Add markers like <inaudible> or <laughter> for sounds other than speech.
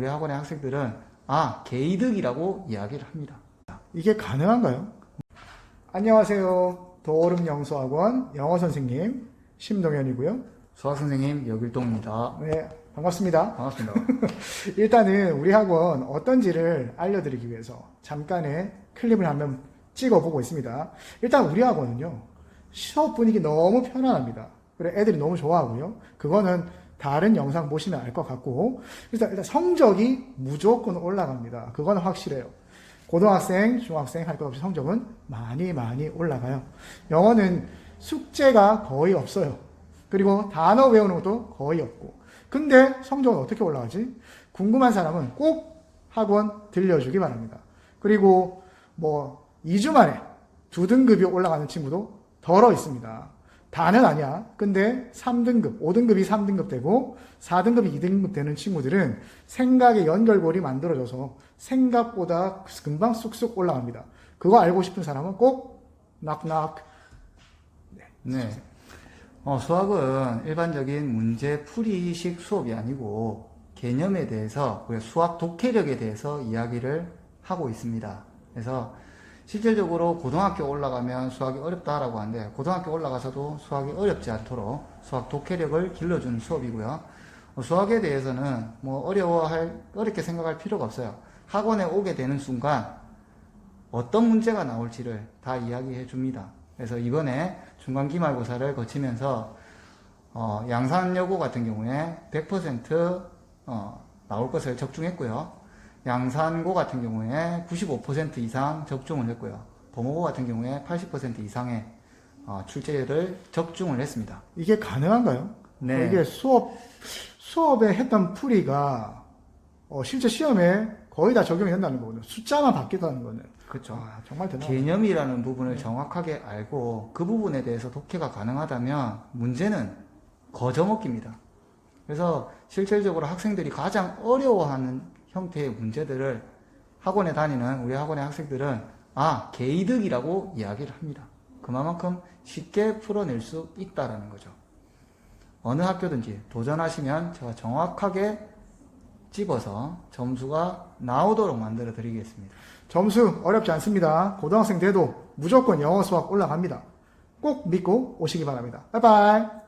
우리 학원의 학생들은 아 개이득이라고 이야기를 합니다. 이게 가능한가요? 안녕하세요. 도어름 영수학원 영어 선생님 심동현이고요. 수학 선생님 여길동입니다. 네, 반갑습니다. 반갑습니다. <laughs> 일단은 우리 학원 어떤지를 알려드리기 위해서 잠깐의 클립을 한번 찍어보고 있습니다. 일단 우리 학원은요, 수업 분위기 너무 편안합니다. 그래, 애들이 너무 좋아하고요. 그거는 다른 영상 보시면 알 것 같고, 일단, 일단 성적이 무조건 올라갑니다. 그거는 확실해요. 고등학생, 중학생 할 것 없이 성적은 많이 많이 올라가요. 영어는 숙제가 거의 없어요. 그리고 단어 외우는 것도 거의 없고. 근데 성적은 어떻게 올라가지? 궁금한 사람은 꼭 학원 들려주기 바랍니다. 그리고 뭐 2주 만에 두 등급이 올라가는 친구도 덜어 있습니다. 다는 아니야. 근데 3등급, 5등급이 3등급 되고 4등급이 2등급 되는 친구들은 생각의 연결고리 만들어져서 생각보다 금방 쑥쑥 올라갑니다. 그거 알고 싶은 사람은 꼭 낙낙 네. 어, 수학은 일반적인 문제 풀이식 수업이 아니고 개념에 대해서 수학 독해력에 대해서 이야기를 하고 있습니다. 그래서 실질적으로 고등학교 올라가면 수학이 어렵다라고 하는데 고등학교 올라가서도 수학이 어렵지 않도록 수학 독해력을 길러주는 수업이고요. 어, 수학에 대해서는 뭐 어려워할 어렵게 생각할 필요가 없어요. 학원에 오게 되는 순간 어떤 문제가 나올지를 다 이야기해 줍니다. 그래서 이번에 중간 기말고사를 거치면서 어, 양산여고 같은 경우에 100% 어, 나올 것을 적중했고요. 양산고 같은 경우에 95% 이상 적중을 했고요. 범호고 같은 경우에 80% 이상의 어, 출제를 적중을 했습니다. 이게 가능한가요? 네. 이게 수업 수업에 했던 풀이가 어, 실제 시험에 거의 다 적용이 된다는 거거든요. 숫자만 바뀌었다는 거는. 그렇죠. 아, 정말 대단하다. 개념이라는 부분을 정확하게 알고 그 부분에 대해서 독해가 가능하다면 문제는 거저먹기입니다. 그래서 실질적으로 학생들이 가장 어려워하는 형태의 문제들을 학원에 다니는 우리 학원의 학생들은 아 개이득이라고 이야기를 합니다. 그만큼 쉽게 풀어낼 수 있다라는 거죠. 어느 학교든지 도전하시면 제가 정확하게 집어서 점수가 나오도록 만들어 드리겠습니다. 점수 어렵지 않습니다. 고등학생 돼도 무조건 영어 수학 올라갑니다. 꼭 믿고 오시기 바랍니다. 바이바이.